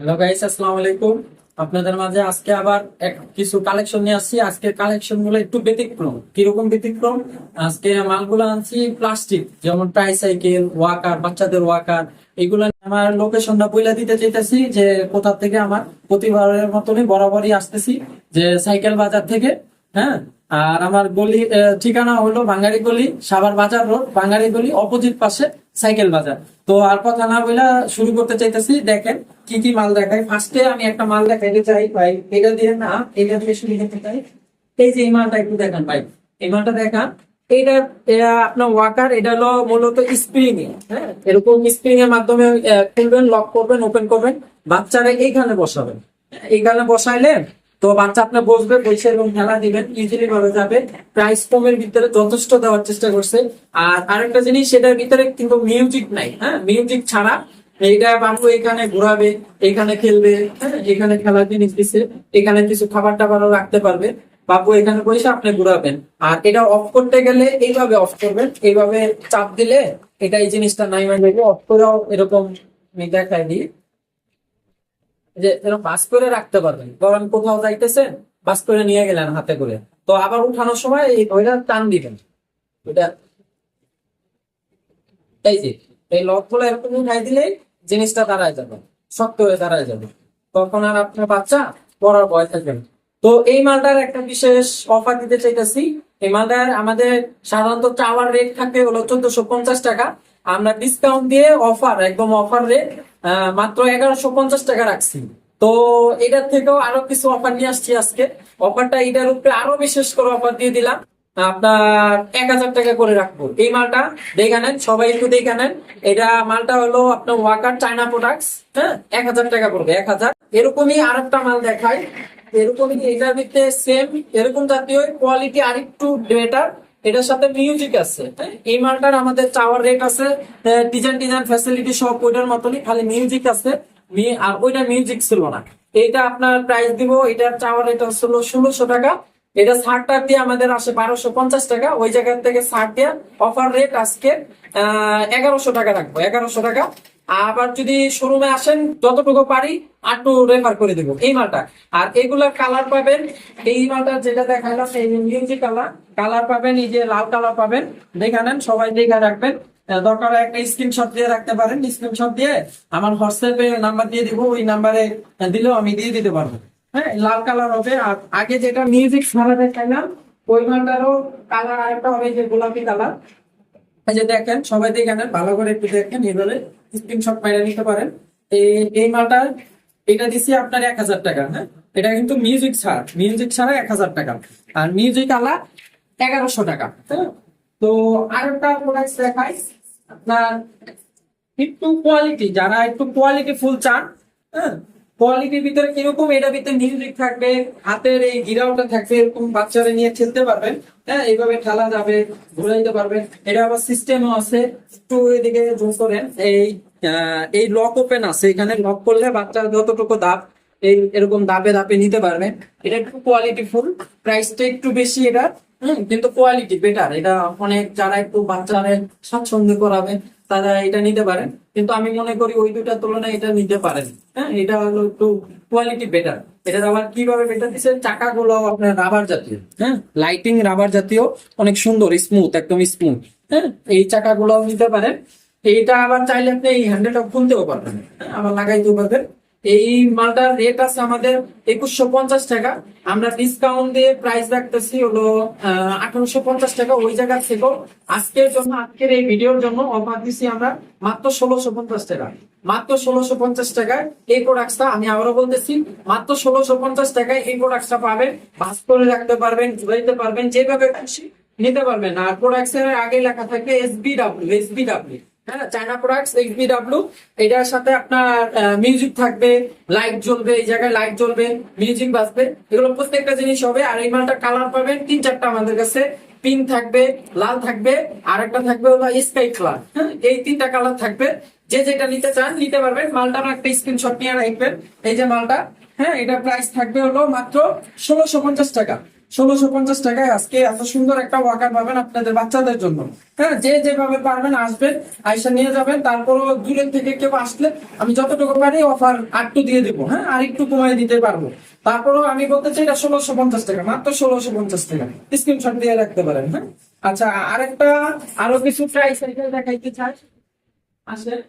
Hello guys আসসালামু আলাইকুম আপনাদের মাঝে আজকে আবার কিছু কালেকশন নিয়ে আসছি। আজকে কালেকশনগুলো একটু ব্যতিক্রম। কীরকম ব্যতিক্রম? আজকে মালগুলো আনছি প্লাস্টিক যেমন ট্রাইসাইকেল ওয়াকার বাচ্চাদের ওয়াকার এগুলো আমার লোকেশনটা বইলা দিতে চাইতেছি যে কোথা থেকে আমার প্রতিবারের মতনই বরাবরই আসতেছি, যে সাইকেল বাজার থেকে হ্যাঁ? আর আমার গলি ঠিকানা হলো বাঙালি গলি, সাভার বাজার রোড বাঙালি গলি অপোজিট পাশে সাইকেল বাজার। তো আর কথা না বলে শুরু করতে চাইতেছি, দেখেন কি কি মাল দেখাই ফার্স্টে আমি একটা মাল দেখাইতে চাই, ভাই। এটা দিয়ে না, এটা দিয়ে শুরু করতে চাই। এই যে এই মালটা একটু দেখান, ভাই। এই মালটা দেখান। এটা আপনার ওয়াকার, এটা হলো মূলত স্প্রিং হ্যাঁ? এরকম স্প্রিং এর মাধ্যমে খুলবেন লক করবেন ওপেন করবেন। বাচ্চারা এইখানে বসাবেন। এইখানে বসাইলে তো বাচ্চা আপনি বসবে, বসে এবং খেলা দিবেন ইজিলি ভাবে যাবে। প্রাইস কমের ভিতরে যথেষ্ট দেওয়ার চেষ্টা করছে। আর আরেকটা জিনিস, সেটার ভিতরে কিন্তু মিউজিক নাই হ্যাঁ? মিউজিক ছাড়া এইটা বাবু এখানে ঘোরাবে, এখানে খেলবে হ্যাঁ? এখানে খেলার জিনিস দিচ্ছে এখানে কিছু খাবার টাবারও রাখতে পারবে। বাবু এখানে বসে আপনি ঘুরাবেন। আর এটা অফ করতে গেলে এইভাবে অফ করবেন, এইভাবে চাপ দিলে এটা এই জিনিসটা নাই মানে অফ করেও এরকম দেখাই দিই। যে এরকম বাস করে রাখতে পারবেন। ধরেন কোথাও যাইতেছেন, বাস করে নিয়ে গেলেন হাতে করে। তো আবার উঠানোর সময় এই ওইটা টান দিবেন। ওইটা এই যে, এই লকগুলো এরকম উঠাই দিলে জিনিসটা দাঁড়ায় যাবে, শক্ত হয়ে দাঁড়ায় যাবে। তখন আর আপনার বাচ্চা পড়ার ভয় থাকবে। তো এই মালটার একটা বিশেষ অফার দিতে চাইতেছি। এই মালটার আমাদের সাধারণত টাওয়ার রেট থাকে হলো চোদ্দশো পঞ্চাশ টাকা। আমরা ডিসকাউন্ট দিয়ে অফার একদম অফার রেট মাত্র এগারোশো পঞ্চাশ টাকা রাখছি। তো এটার থেকেও আরও কিছু অফার নিয়ে আসছি আজকে। অফারটা এটার উপরে আরও বিশেষ করে অফার দিয়ে দিলাম। আপনার এক হাজার টাকা করে রাখব। এই মালটা দেখে নেন, সবাই একটু দেখে নেন। এটা মালটা হলো আপনার ওয়াকার চায়না প্রোডাক্টস হ্যাঁ? এক হাজার টাকা পড়বে, এক হাজার। এরকমই আরেকটা মাল দেখায় এরকমই এটার ভিতরে সেম এরকম জাতীয় কোয়ালিটি আরেকটু বেটার এটার সাথে মিউজিক আছে হ্যাঁ? এই মালটার আমাদের চাওয়ার রেট আছে ডিজাইন ডিজাইন ফ্যাসিলিটি সব ওইটার মতনই, খালি মিউজিক আছে আর ওইটা মিউজিক ছিল না। এইটা আপনার প্রাইস দিব এটার চাওয়ার রেট হচ্ছিল ষোলোশো টাকা। এটা ষাটটা দিয়ে আমাদের আসে বারোশো পঞ্চাশ টাকা, ওই জায়গা থেকে ষাট দিয়ে অফার রেট আজকে এগারোশো টাকা রাখব, এগারোশো টাকা। আবার যদি শোরুমে আসেন, যতটুকু পারি আটটু রেফার করে দেবো এই মালটা। আর এগুলার কালার পাবেন, এই মালটা যেটা দেখালাম, এই মিউজিক কালার কালার পাবেন, এই যে লাল কালার পাবেন। দেখে নেন, সবাই দেখে রাখবেন। দরকার একটা স্ক্রিনশট দিয়ে রাখতে পারেন। স্ক্রিনশট দিয়ে আমার হোয়াটসঅ্যাপে নাম্বার দিয়ে দিব, ওই নাম্বারে দিলেও আমি দিয়ে দিতে পারব। হ্যাঁ লাল কালার হবে। আর আগে যেটা মিউজিক ছাড়া দেখাইলাম, ওই মালটারও কালার আরেকটা হবে যে গোলাপি কালার এই যে দেখেন, সবাই দেখে নেন, ভালো করে একটু দেখেন এভাবে স্ক্রিনশট বাইরে নিতে পারেন। এই মালটা, এটা দিছি আপনার এক হাজার টাকা হ্যাঁ? এটা কিন্তু মিউজিক ছাড়া মিউজিক ছাড়া এক হাজার টাকা। আর মিউজিক আলা এগারোশো টাকা হ্যাঁ? তো আরেকটা প্রোডাক্ট দেখাই, আপনার একটু কোয়ালিটি যারা একটু কোয়ালিটি ফুল চান হ্যাঁ? কোয়ালিটির ভিতরে কীরকম এটা ভিতরে মিউজিক থাকবে, হাতের এই গিরাওটা থাকবে, এরকম বাচ্চারা নিয়ে খেলতে পারবেন হ্যাঁ এইভাবে খেলা যাবে, ঘুরাইতে পারবেন। এটা আবার সিস্টেমও আছে, একটু এদিকে জুম করেন, এই এই লক ওপেন আছে, এখানে লক করলে বাচ্চা যতটুকু দাব এই এরকম দাপে দাপে নিতে পারবেন এটা একটু কোয়ালিটি ফুল প্রাইসটা একটু বেশি এটা হম কিন্তু কোয়ালিটি বেটার এটা অনেক যারা একটু বাচ্চারা স্বাচ্ছন্দ্য করাবে তারা এটা নিতে পারেন কিন্তু আমি মনে করি ওই দুটার তুলনায় এটা নিতে পারেন। হ্যাঁ এটা হলো একটু কোয়ালিটি বেটার এটা আবার কীভাবে বেটার দিচ্ছে? চাকাগুলো আপনার রাবার জাতীয়। হ্যাঁ লাইটিং রাবার জাতীয় অনেক সুন্দর স্মুথ একদম স্মুথ হ্যাঁ এই চাকা চাকাগুলো নিতে পারেন। এইটা আবার চাইলে আপনি এই হ্যান্ডেলটা খুলতেও পারবেন। হ্যাঁ, আবার লাগাইতেও পারবেন। এই মালটার রেট আছে আমাদের একুশশো পঞ্চাশ টাকা। আমরা ডিসকাউন্ট দিয়ে প্রাইস রাখতেছি হলো আঠারোশো পঞ্চাশ টাকা ওই জায়গা থেকেও। আজকের জন্য, আজকের এই ভিডিওর জন্য অফার দিচ্ছি আমরা মাত্র ষোলোশো পঞ্চাশ টাকা। মাত্র ষোলোশো পঞ্চাশ টাকায় এই প্রোডাক্টটা আমি আবারও বলতেছি, মাত্র ষোলোশো পঞ্চাশ টাকায় এই প্রোডাক্টটা পাবেন। ভাস করে রাখতে পারবেন, ঘুরাইতে পারবেন, যেভাবে খুশি নিতে পারবেন। আর প্রোডাক্টস এর আগে লেখা থাকবে S B W S B W হ্যাঁ China products X B W এটার সাথে আপনার মিউজিক থাকবে লাইট জ্বলবে, এই জায়গায় লাইট জ্বলবে মিউজিক বাজবে, এগুলো প্রত্যেকটা জিনিস হবে, আর এই মালটা কালার পাবেন তিন চারটা আমাদের কাছে পিঙ্ক থাকবে, লাল থাকবে আর একটা থাকবে হলো স্কাই কালার হ্যাঁ এই তিনটা কালার থাকবে, যে যেটা নিতে চান, নিতে পারবেন মালটার একটা স্ক্রিনশট নিয়ে রাখবেন, এই যে মালটা হ্যাঁ এটা প্রাইস থাকবে হলো মাত্র ষোলোশো পঞ্চাশ টাকা। ষোলোশো পঞ্চাশ টাকায় আজকে এত সুন্দর একটা ওয়াকার পাবেন আপনাদের বাচ্চাদের জন্য। হ্যাঁ যে যেভাবে পারবেন আসবেন, আইসা নিয়ে যাবেন, তারপরও দূরের থেকে কেউ আসলে আমি যতটুকু পারি অফার আটটু দিয়ে দিব হ্যাঁ আর একটু কমাই দিতে পারব। তারপরও আমি বলতে চাই এটা ষোলোশো পঞ্চাশ টাকা, মাত্র ষোলোশো পঞ্চাস টাকা। স্ক্রিনশট দিয়ে রাখতে পারেন হ্যাঁ। আচ্ছা আরেকটা আরও কিছু ট্রাই সাইকেল দেখাইতে চাই। আসেন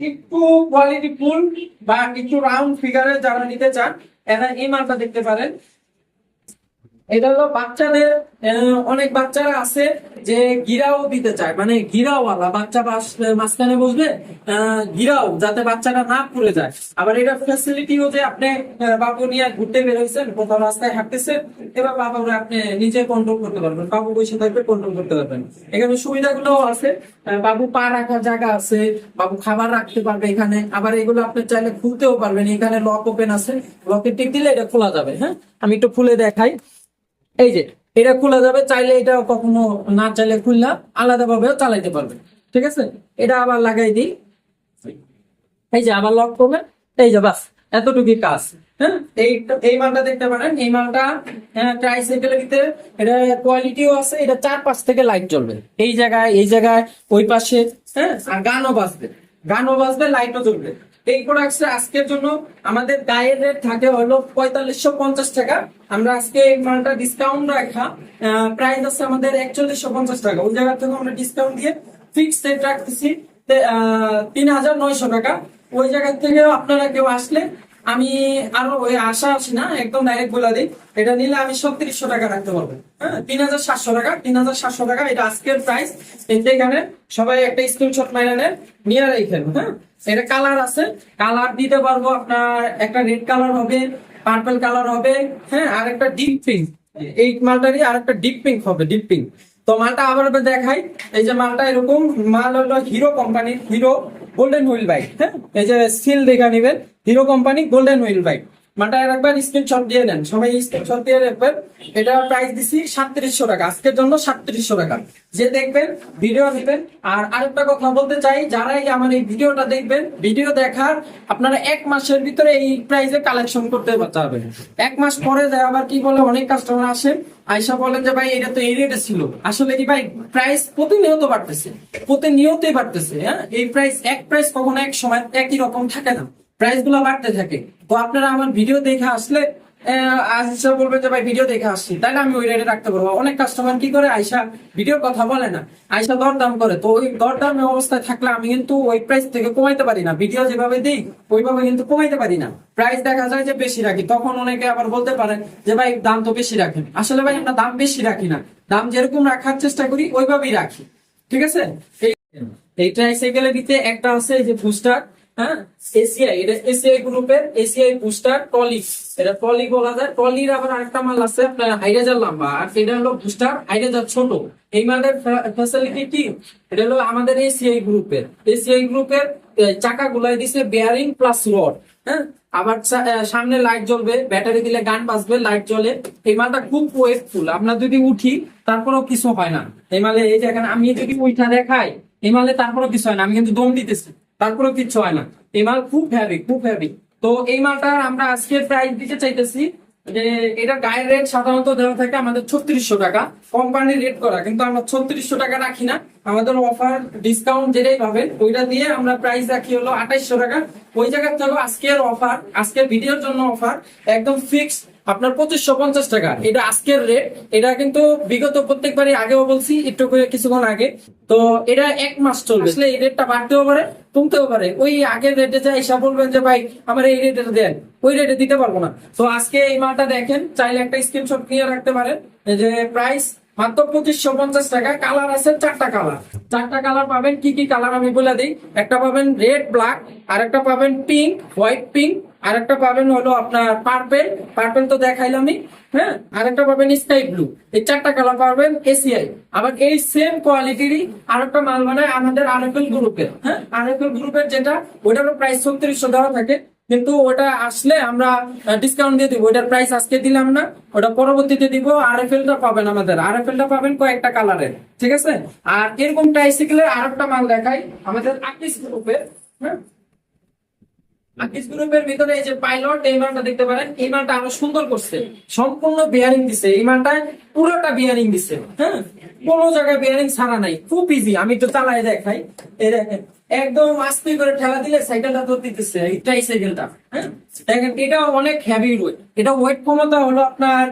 একটু কোয়ালিটি ফুল বা একটু রাউন্ড ফিগারে যারা নিতে চান, এরা এই মালটা দেখতে পারেন। এটা হলো বাচ্চাদের অনেক বাচ্চারা আছে যে গিরাও দিতে চায়। মানে গিরাওয়ালা বাচ্চা মাঝখানে বসবে গিরাও যাতে বাচ্চাটা না পড়ে যায়। আবার এটা ফ্যাসিলিটিও যে আপনি বাবু নিয়ে ঘুরতে বের হয়েছেন কোথাও রাস্তায় হাঁটতেছেন, এবার বাবুরে আপনি নিজে কন্ট্রোল করতে পারবেন। বাবু বসে থাকবে কন্ট্রোল করতে পারবেন। এখানে সুবিধাগুলো আছে। বাবু পা রাখার জায়গা আছে, বাবু খাবার রাখতে পারবে এখানে। আবার এগুলো আপনি চাইলে খুলতেও পারবেন। এখানে লক ওপেন আছে। লকে টিপ দিলে এটা খোলা যাবে হ্যাঁ? আমি একটু খুলে দেখাই। এই যে, এটা খোলা যাবে, চাইলে এটা কখনো না চাইলে খুললা আলাদা ভাবেও চালাইতে পারবে। ঠিক আছে? এটা আবার লাগাই দিই। এই যে আবার লক করবে। এই যে বাস, এতটুকুই কাজ। হ্যাঁ? এই এই মালটা দেখতে পারেন, এই মালটা ভিতরে এটা কোয়ালিটিও আছে, এটা থেকে লাইট জ্বলবে। এই জায়গায় এই জায়গায়, ওই পাশে হ্যাঁ আর গানও বাজবে। গানও বাজবে লাইটও জ্বলবে। এই প্রোডাক্টস আজকের জন্য আমাদের গায়ের রেট থাকে হলো পঁয়তাল্লিশশো পঞ্চাশ টাকা। আমরা আজকে এই মালটা ডিসকাউন্ট রাখা প্রাইস আছে আমাদের একচল্লিশশো পঞ্চাশ টাকা। ওই জায়গা থেকে আমরা ডিসকাউন্ট দিয়ে ফিক্সড রেট রাখতেছি তিন হাজার নয়শো টাকা। ওই জায়গা থেকে আপনারা কেউ আসলে আমি আরও ওই আশা আসি না, একদম ডাইরেক্ট বলে দিই। এটা নিলে আমি সত্তিরিশশো টাকা রাখতে পারব। হ্যাঁ তিন হাজার সাতশো টাকা, তিন হাজার সাতশো টাকা, এটা আজকের প্রাইস এখানে সবাই একটা স্ক্রিনশট মাইরা নেন, নিয়ে রেখেন হ্যাঁ। এটা কালার আছে। কালার দিতে পারব আপনার, একটা রেড কালার হবে পার্পল কালার হবে হ্যাঁ আর একটা ডিপ পিঙ্ক এই মালটারই আর একটা ডিপ পিঙ্ক হবে ডিপ পিঙ্ক তো মালটা আবার দেখাই। এই যে মালটা এরকম, মাল হলো হিরো কোম্পানির হিরো গোল্ডেন হুইল বাইক হ্যাঁ? এই যে সিল দেখা নিবেন। Hero company golden wheel bike মালটা একবার স্ক্রিনশট দিয়ে নেন। সবাই স্ক্রিনশট দিয়ে রাখবেন। এটা প্রাইস দিছি সাতত্রিশশো টাকা। আজকের জন্য সাতত্রিশশো টাকা। যে দেখবেন ভিডিও দিবেন আর আরেকটা কথা বলতে চাই, যারাই আমার এই ভিডিওটা দেখবেন ভিডিও দেখার আপনারা এক মাসের ভিতরে এই প্রাইসে কালেকশন করতে পারবেন। এক মাস পরে যায় আবার কি বলে, অনেক কাস্টমার আসে আয়সা বলেন যে, ভাই, এটা তো এই রেটে ছিল। আসলে কি ভাই প্রাইস প্রতিনিয়ত বাড়তেছে। প্রতিনিয়তই বাড়তেছে হ্যাঁ? এই প্রাইস এক প্রাইস কখনো এক সময় একই রকম থাকে না। প্রাইসগুলো বাড়তে থাকে। তো আপনারা আমার ভিডিও দেখে আসলে আহ, আয়সা বলবেন যে ভাই ভিডিও দেখে আসছি। তাহলে আমি ওই রেটে রাখতে পারব। অনেক কাস্টমার কি করে? আয়সা ভিডিওর কথা বলে না। আয়সা দরদাম করে। তো ওই দরদাম অবস্থায় থাকলে আমি কিন্তু ওই প্রাইস থেকে কমাইতে পারি না। ভিডিও যেভাবে দিই ওইভাবে কিন্তু কমাইতে পারি না। প্রাইস দেখা যায় যে বেশি রাখি। তখন অনেকে আবার বলতে পারে যে ভাই দাম তো বেশি রাখেন। আসলে ভাই আমরা দাম বেশি রাখি না। দাম যেরকম রাখার চেষ্টা করি ওইভাবেই রাখি। ঠিক আছে? এই ট্রাইসাইকেলের ভিতরে একটা আছে যে বুস্টার হ্যাঁ? এসিআই এটা এসিআই গ্রুপের এসিআই বুস্টার টলি এটা টলি বলা যায়। টলির আবার আরেকটা মাল আছে, আপনার হাইড্রোজার লম্বা আর এটা হলো বুস্টার হাইড্রোজার ছোট। এই মালের ফ্যাসিলিটি কি? এটা হলো আমাদের এসিআই গ্রুপের। এসিআই গ্রুপের চাকা গুলাই দিছে বেয়ারিং প্লাস রড হ্যাঁ? আবার সামনে লাইট জ্বলবে ব্যাটারি দিলে গান বাজবে লাইট জ্বলে। এই মালটা খুব ওয়েটফুল আমরা যদি উঠি, তারপরেও কিছু হয় না। এই মালে, এই যে এখানে আমি যদি উঠা দেখাই, এই মালে তারপরেও কিছু হয় না। আমি কিন্তু দম দিতেছি। তারপরেও কিচ্ছু হয় না। এই মাল খুব হ্যাভি খুব হ্যাভি তো এই মালটা আমরা আজকে প্রাইস দিতে চাইতেছি যে এটা গায়ের রেট সাধারণত দেওয়া থাকে আমাদের ছত্রিশশো টাকা কোম্পানির রেট করা। কিন্তু আমরা ছত্রিশশো টাকা রাখি না। আমাদের অফার ডিসকাউন্ট যেটাই পাবেন ওইটা দিয়ে আমরা প্রাইস রাখি হলো আঠাইশশো টাকা। ওই জায়গা থেকে আজকের অফার আজকের ভিডিওর জন্য অফার একদম ফিক্স আপনার পঁচিশশো পঞ্চাশ টাকা। এটা আজকের রেট এটা কিন্তু বিগত প্রত্যেকবারই আগেও বলছি, একটু কিছুক্ষণ আগে। তো এটা এক মাস চলবে। আসলে এই রেটটা বাড়তেও পারে, কমতেও পারে। ওই আগের রেটে যা এসে বলবেন যে, ভাই, আমার এই রেটে দেন। ওই রেটে দিতে পারব না। তো আজকে এই মালটা দেখেন, চাইলে একটা স্ক্রিনশট নিয়ে রাখতে পারেন। যে প্রাইস মাত্র পঁচিশশো পঞ্চাশ টাকা। কালার আছে চারটা কালার চারটা কালার পাবেন কি কি কালার আমি বলে দিই। একটা পাবেন রেড ব্ল্যাক আর একটা পাবেন পিঙ্ক হোয়াইট পিঙ্ক আর একটা পাবেন হলো আপনার পার্পেল পার্পেল তো দেখাইলামই হ্যাঁ? আর একটা পাবেন স্কাই ব্লু এই চারটা কালার পাবেন এসিআই আবার এই সেম কোয়ালিটিরই আর একটা মাল বানায় আমাদের আরএফএল গ্রুপের হ্যাঁ? আরএফএল গ্রুপের যেটা ওটারও প্রাইস ছত্রিশশো দেওয়া থাকে। কিন্তু ওটা আসলে আমরা ডিসকাউন্ট দিয়ে দিব। ওটার প্রাইস আজকে দিলাম না, ওটা পরবর্তীতে দিব। আর এফ টা পাবেন আমাদের। আর এফ টা পাবেন কয়েকটা কালারের ঠিক আছে? আর এরকম ট্রাইসাইকেলের আর একটা মাল দেখাই। আমাদের আকিস গ্রুপের হ্যাঁ? গ্রুপের ভিতরে এই যে পাইলট দেখতে পারেন। আরও সুন্দর করছে। সম্পূর্ণ বিয়ারিং দিছে। দিছে হ্যাঁ? জায়গায় বিয়ারিং ছাড়া নাই। খুব ইজি আমি একটু চালাই দেখাই। একদম আস্তে করে ঠেলা দিলে সাইকেলটা তো দিতেছে এটাই সাইকেলটা হ্যাঁ? এটা অনেক হেভি ওয়েট এটা ওয়েট ক্ষমতা হলো আপনার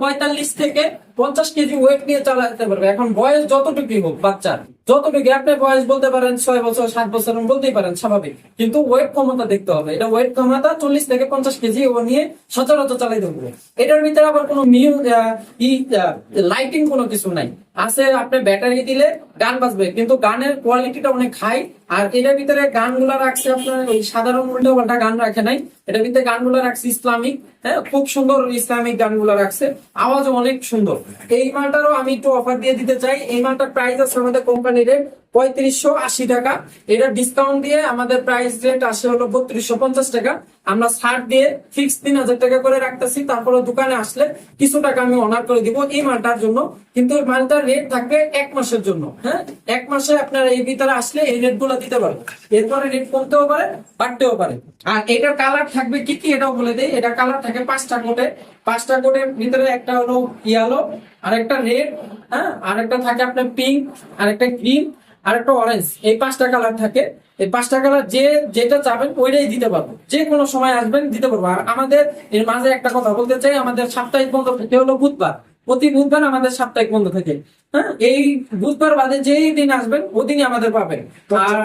পঁয়তাল্লিশ থেকে পঞ্চাশ কেজি ওয়েট নিয়ে চালাতে পারবে। এখন বয়স যতটুকুই হোক বাচ্চার যতটুকু আপনি বয়স বলতে পারেন ছয় বছর, সাত বছর বলতেই পারেন, স্বাভাবিক। কিন্তু ওয়েট ক্ষমতা দেখতে হবে। এটা ওয়েট ক্ষমতা চল্লিশ থেকে পঞ্চাশ কেজি ও নিয়ে সচরাচর চালাই দেবো এটার ভিতরে আবার কোনো লাইটিং কোনো কিছু নাই। আছে, আপনি ব্যাটারি দিলে গান বাজবে, কিন্তু গানের কোয়ালিটিটা অনেক হাই আর এটার ভিতরে গানগুলা রাখছে আপনার ওই সাধারণ পাল্টা গান রাখে নাই। এটার কিন্তু গানগুলো রাখছে, ইসলামিক হ্যাঁ খুব সুন্দর ইসলামিক গানগুলো রাখছে। আওয়াজ অনেক সুন্দর। এই মালটারও আমি একটু অফার দিয়ে দিতে চাই। এই মালটার প্রাইস আছে আমাদের কোম্পানির পঁয়ত্রিশশো আশি টাকা। এটা ডিসকাউন্ট দিয়ে আমাদের প্রাইস রেট আসে হলো বত্রিশশো পঞ্চাশ টাকা। আমরা ছাড় দিয়ে ফিক্স তিন হাজার টাকা করে রাখতেছি। তারপরে দোকানে আসলে কিছু টাকা আমি অনার করে দিব এই মালটার জন্য। কিন্তু মালটার রেট থাকবে এক মাসের জন্য হ্যাঁ? এক মাসে আপনারা এই ভিতরে আসলে এই রেটগুলো দিতে পারবেন এরপরে রেট কমতেও পারে, বাড়তেও পারে। আর এটার কালার থাকবে কি কি এটাও বলে দেয় এটা কালার থাকে পাঁচটা কোটে পাঁচটা কোটের ভিতরে একটা হলো ইয়ালো আর একটা রেড হ্যাঁ? আর একটা থাকে আপনার পিঙ্ক আর একটা গ্রিন আর একটা অরেঞ্জ এই পাঁচটা কালার থাকে, এই পাঁচটা কালার যে যেটা চাবেন ওইটাই দিতে পারব। যে কোনো সময় আসবেন দিতে পারব। আর আমাদের এর মাঝে একটা কথা বলতে চাই, আমাদের সাপ্তাহিক বন্ধ থেকে হলো বুধবার। প্রতি বুধবার আমাদের সাপ্তাহিক বন্ধ থাকে। হ্যাঁ এই বুধবার বাদে যেই দিন আসবেন, ওদিনই আমাদের পাবেন। আর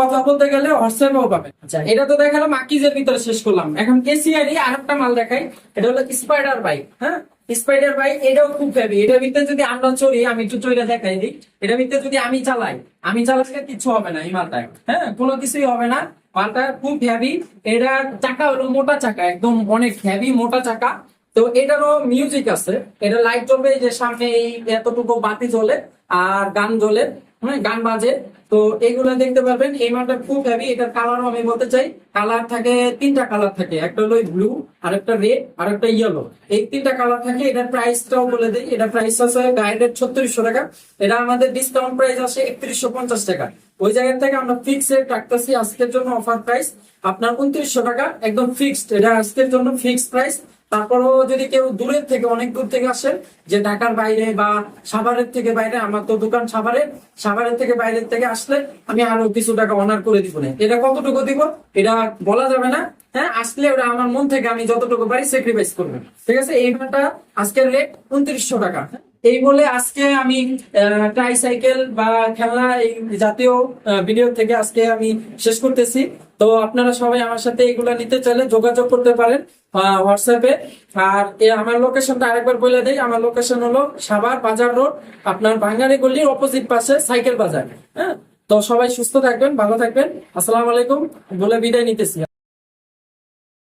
কথা বলতে গেলে হোয়াটসঅ্যাপেও পাবেন। আচ্ছা এটা তো দেখালাম, আকিজের ভিতরে শেষ করলাম। এখন কেসিআরই আর একটা মাল দেখাই, এটা হলো স্পাইডার বাইক হ্যাঁ? স্পাইডার বাইক এটাও খুব হেভি এটা ভিতরে যদি আমরা চড়ি, আমি একটু চড়িটা দেখাই দিই। এটা ভিতরে যদি আমি চালাই আমি চালাতে কিছু হবে না এই মালটায়। হ্যাঁ কোনো কিছুই হবে না। মালটা খুব হেভি এটার চাকা হলো মোটা চাকা, একদম অনেক হেভি মোটা চাকা। তো এটারও মিউজিক আছে। এটা লাইট জ্বলবে যে সামনে এই এতটুকু বাতি জ্বলে আর গান জ্বলে। হ্যাঁ গান বাজে। তো এগুলো দেখতে পাবেন এই মালটা খুব হেভি এটার কালারও আমি বলতে চাই। কালার থাকে, তিনটা কালার থাকে। একটা হলো ব্লু আর একটা রেড আর একটা ইয়েলো এই তিনটা কালার থাকে। এটার প্রাইসটাও বলে দিই। এটা প্রাইস আছে গাইডের ছত্রিশশো টাকা। এটা আমাদের ডিসকাউন্ট প্রাইস আছে একত্রিশশো পঞ্চাশ টাকা। ওই জায়গা থেকে আমরা ফিক্স রেট রাখতেছি। আজকের জন্য অফার প্রাইস আপনার উনত্রিশশো টাকা। একদম ফিক্সড এটা আজকের জন্য ফিক্সড প্রাইস তারপরও যদি কেউ দূরের থেকে, অনেক দূর থেকে আসেন, যে ঢাকার বাইরে বা সাভারের থেকে বাইরে, আমার তো দোকান সাভারে, সাভারের থেকে বাইরের থেকে আসলে আমি আরও কিছু টাকা অনার করে দিব না। এটা কতটুকু দিব? এটা বলা যাবে না। হ্যাঁ আসলে ওরা আমার মন থেকে আমি যতটুকু পারি স্যাক্রিফাইস করব ঠিক আছে? এই ঘণ্টা আজকের রেট উনত্রিশশো টাকা। এই বলে আজকে আমি ট্রাইসাইকেল বা খেলনা এই জাতীয় ভিডিও থেকে আজকে আমি শেষ করতেছি। তো আপনারা সবাই আমার সাথে এগুলা নিতে চাইলে যোগাযোগ করতে পারেন হোয়াটসঅ্যাপে আর আমার লোকেশনটা আরেকবার বলে দেয় আমার লোকেশন হলো সাভার বাজার রোড, আপনার বাঙালি গল্লির অপোজিট পাশে সাইকেল বাজার। হ্যাঁ? তো সবাই সুস্থ থাকবেন, ভালো থাকবেন। আসসালামু আলাইকুম, বলে বিদায় নিতেছি।